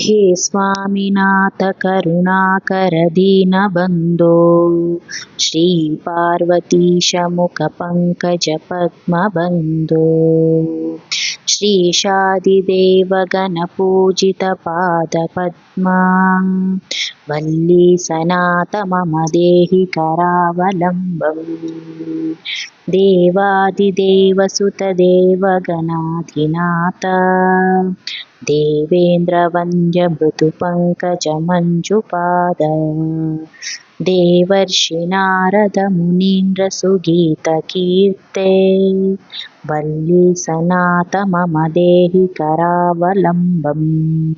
हे स्वामिनाथ करुणाकर दीनबन्धो श्रीपार्वतीशमुखपङ्कजपद्मबन्धो श्रीशादिदेवगणपूजितपादपद्मा वल्लीसनाथ मम देहि करावलम्बम् देवादिदेवसुतदेवगणाधिनाथ। देवेन्द्रवन्द्यमृदुपङ्कजमञ्जुपाद। देवर्षिनारदमुनीन्द्रसुगीतकीर्ते वल्लीसनाथ मम देहि करावलम्बम्।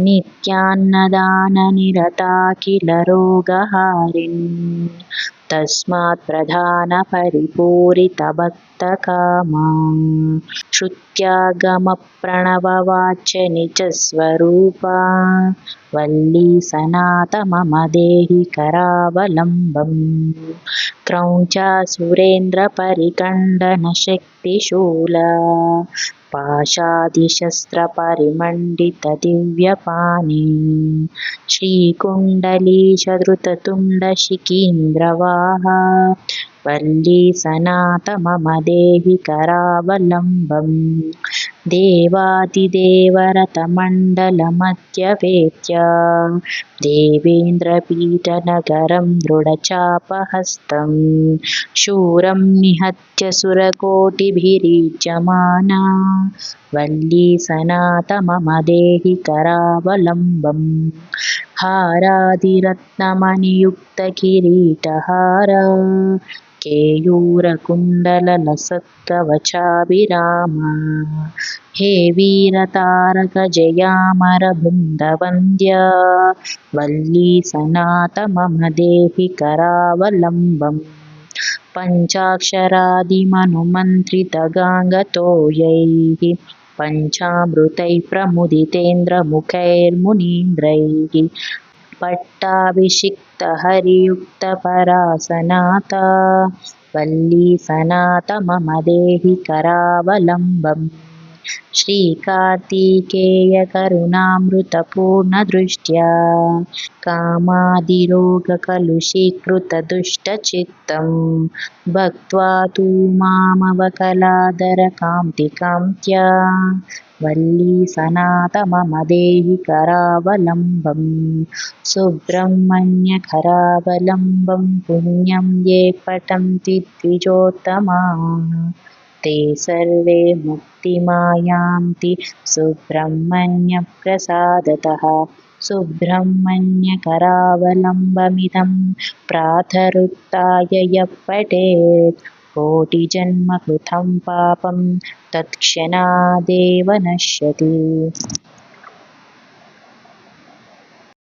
नित्यान्नदाननिरताखिलरोगहारिन् तस्मात् प्रधानपरिपूरितभक्तकामा। श्रुत्यागमप्रणववाच्य निजस्वरूपा वल्लीसनाथ मम देहि करावलम्बम् क्रौञ्चासुरेन्द्रपरिकण्डनशक्तिशूला पाशादिशस्त्रपरिमण्डितदिव्यपाणि श्रीकुण्डलीशधृततुण्डशिखीन्द्रवाहा वल्लीसनाथ मम देहि करावलम्बम् देवादिदेवरतमण्डलमध्यवेत्य देवेन्द्रपीठनगरं दृढचापहस्तं शूरं निहत्य सुरकोटिभिरीड्यमाना वल्लीसनाथ मम देहि करावलम्बम् हारादिरत्नमणियुक्तकिरीटहार केयूरकुण्डललसत्कवचाभिराम हे वीरतारकजयामरबृन्दवन्द्या वल्लीसनाथ मम देहि करावलम्बम् पञ्चाक्षरादिमनुमन्त्रितगाङ्गतोयैः पञ्चामृतैः प्रमुदितेन्द्रमुखैर्मुनीन्द्रैः पट्टाभिषिक्तहरियुक्तपरासनाथ वल्लीसनाथ मम देहि करावलम्बम् श्रीकार्तिकेयकरुणामृतपूर्णदृष्ट्या कामादिरोगकलुषीकृतदुष्टचित्तं भक्त्वा तु मामवकलादरकान्तिकान्त्या वल्लीसनाथ मम देहि करावलम्बम् सुब्रह्मण्यकरावलम्बं पुण्यं ये पठन्ति द्विजोत्तमाः ते सर्वे मुक्तिमायान्ति। सुब्रह्मण्यप्रसादतः। सुब्रह्मण्यकरावलम्बमिदं प्रातरुत्थाय यः पठेत् कोटिजन्मकृतं पापं तत्क्षणादेव नश्यति